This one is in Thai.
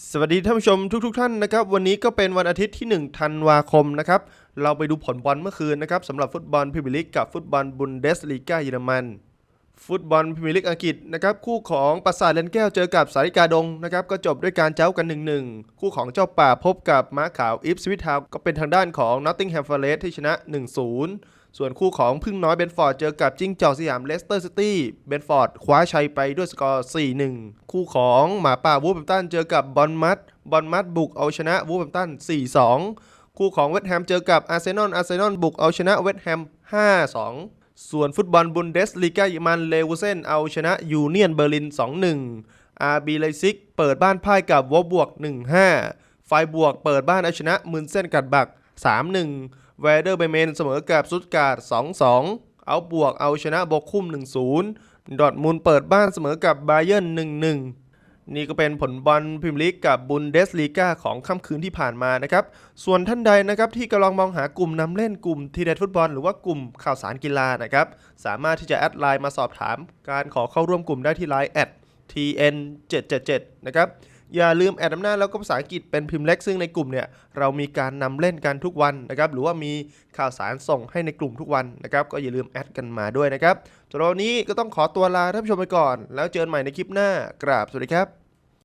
สวัสดีท่านผู้ชมทุกๆทท่านนะครับวันนี้ก็เป็นวันอาทิตย์ที่ 1 ธันวาคมนะครับเราไปดูผลบอลเมื่อคืนนะครับสำหรับฟุตบอลพรีเมียร์ลีกกับฟุตบอลบุนเดสลีกาเยอรมัน ฟุตบอลพรีเมียร์ลีกอังกฤษนะครับคู่ของปราสาทเลนแก้วเจอกับสาริกาดงนะครับก็จบด้วยการเจ้ากัน 1-1 คู่ของเจ้าป่าพบกับม้าขาวอิฟสวิททาวก็เป็นทางด้านของนอตติงแฮมฟอร์เรสที่ชนะ 1-0 ส่วนคู่ของพึ่งน้อยเบนฟอร์ดเจอกับจิ้งจอกสยามเลสเตอร์ซิตี้เบนฟอร์ดคว้าชัยไปด้วยสกอร์ 4-1 คู่ของหมาป่าวูฟแฮมตันเจอกับบอลมัดบอลมัดบุกเอาชนะวูฟแฮมตัน 4-2 คู่ของเวสต์แฮมเจอกับอาร์เซนอลอาร์เซนอลบุกเอาชนะเวสต์แฮม 5-2 ส่วนฟุตบอลบุนเดสลีกาเยอรมันเลวูเซนเอาชนะยูเนียนเบอร์ลิน 2-1อาร์บีไลซิกเปิดบ้านพ่ายกับวอบบวก 1-5ไฟบวกเปิดบ้านเอาชนะมุนเส้นกัดบัก 3-1 แวเดอร์เบเมนเสมอกับซุตการ์ด2-2 เอาบวกเอาชนะบกคุ้ม 1-0 ดอทมุนด์เปิดบ้านเสมอกับบาเยิร์น1-1 นี่ก็เป็นผลบอลพรีเมียร์ลีกกับบุนเดสลีกาของค่ำคืนที่ผ่านมานะครับ ส่วนท่านใดนะครับที่กำลังมองหากลุ่มนำเล่นกลุ่มทีเด็ดฟุตบอลหรือว่ากลุ่มข่าวสารกีฬานะครับ สามารถที่จะแอดไลน์มาสอบถาม การขอเข้าร่วมกลุ่มได้ที่ไลน์แอด tn 7 7 7นะครับ อย่าลืมแอดอำนาจแล้วก็ภาษาอังกฤษเป็นพิมพ์เล็กซึ่งในกลุ่มเนี่ยเรามีการนำเล่นกันทุกวันนะครับหรือว่ามีข่าวสารส่งให้ในกลุ่มทุกวันนะครับก็อย่าลืมแอดกันมาด้วยนะครับสำหรับวันนี้ก็ต้องขอตัวลาท่านผู้ชมไปก่อน แล้วเจอกันใหม่ในคลิปหน้ากราบสวัสดีครับ